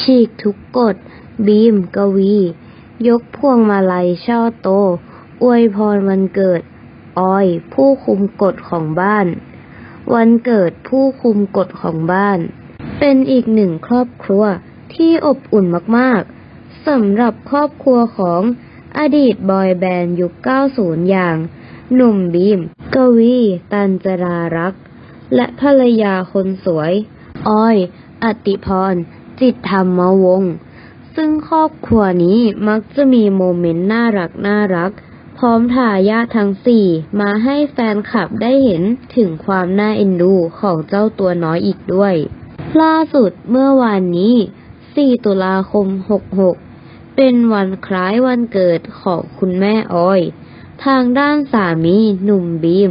ฉีกทุกกฎ บีม กวี ยกพวงมาลัยช่อโต อวยพรวันเกิด ออย ผู้คุมกฎของบ้าน วันเกิดผู้คุมกฎของบ้าน เป็นอีกหนึ่งครอบครัวที่อบอุ่นมากๆสำหรับครอบครัวของอดีตบอยแบนด์ยุค 90 อย่าง หนุ่มบีม กวี ตันจรารักษ์และภรรยาคนสวยออย อติพร จิตธรรมวงศ์ซึ่งครอบครัวนี้มักจะมีโมเมนต์น่ารักน่ารัก พร้อมทายาททั้งสี่มาให้แฟนคลับได้เห็นถึงความน่าเอ็นดูของเจ้าตัวน้อยอีกด้วย ล่าสุดเมื่อวานนี้ 4 ตุลาคม 66 เป็นวันคล้ายวันเกิดของคุณแม่ออย ทางด้านสามีหนุ่มบีม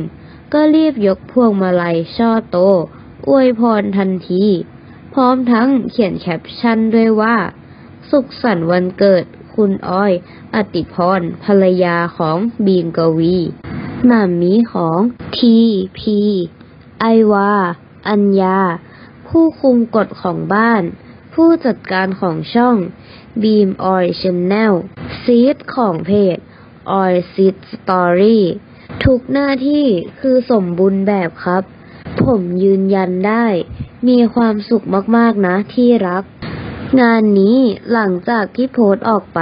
ก็รีบยกพวงมาลัยช่อโต อวยพรทันที พร้อมทั้งเขียนแคปชั่นด้วยว่า สุขสันต์วันเกิด คุณอ้อย อติพร ภรรยาของบีมกวีหมามีของทีพีไอวา อัญญา ผู้คุมกฎของบ้าน ผู้จัดการของช่องบีมออยชแนลซีดของเพจออยซีดสตอรี่ทุกหน้าที่คือสมบูรณ์แบบครับ ผมยืนยันได้ มีความสุขมากๆนะที่รัก งานนี้หลังจากที่โพสต์ออกไป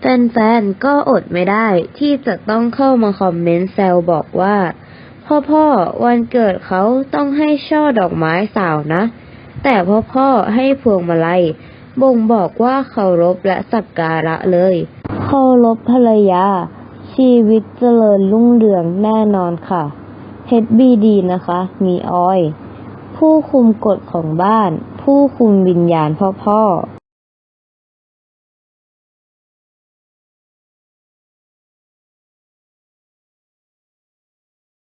แฟนๆ ก็อดไม่ได้ที่จะต้องเข้ามาคอมเมนต์แซวบอกว่า พ่อพ่อวันเกิดเขาต้องให้ช่อดอกไม้สาวนะ แต่พ่อพ่อให้พวงมาลัยบ่งบอกว่าเคารพและสักการะเลย เคารพภรรยา ชีวิตเจริญรุ่งเรืองแน่นอนค่ะ HBD นะคะ มีออย ผู้คุมกฎของบ้าน ผู้คุมวิญญาณพ่อพ่อ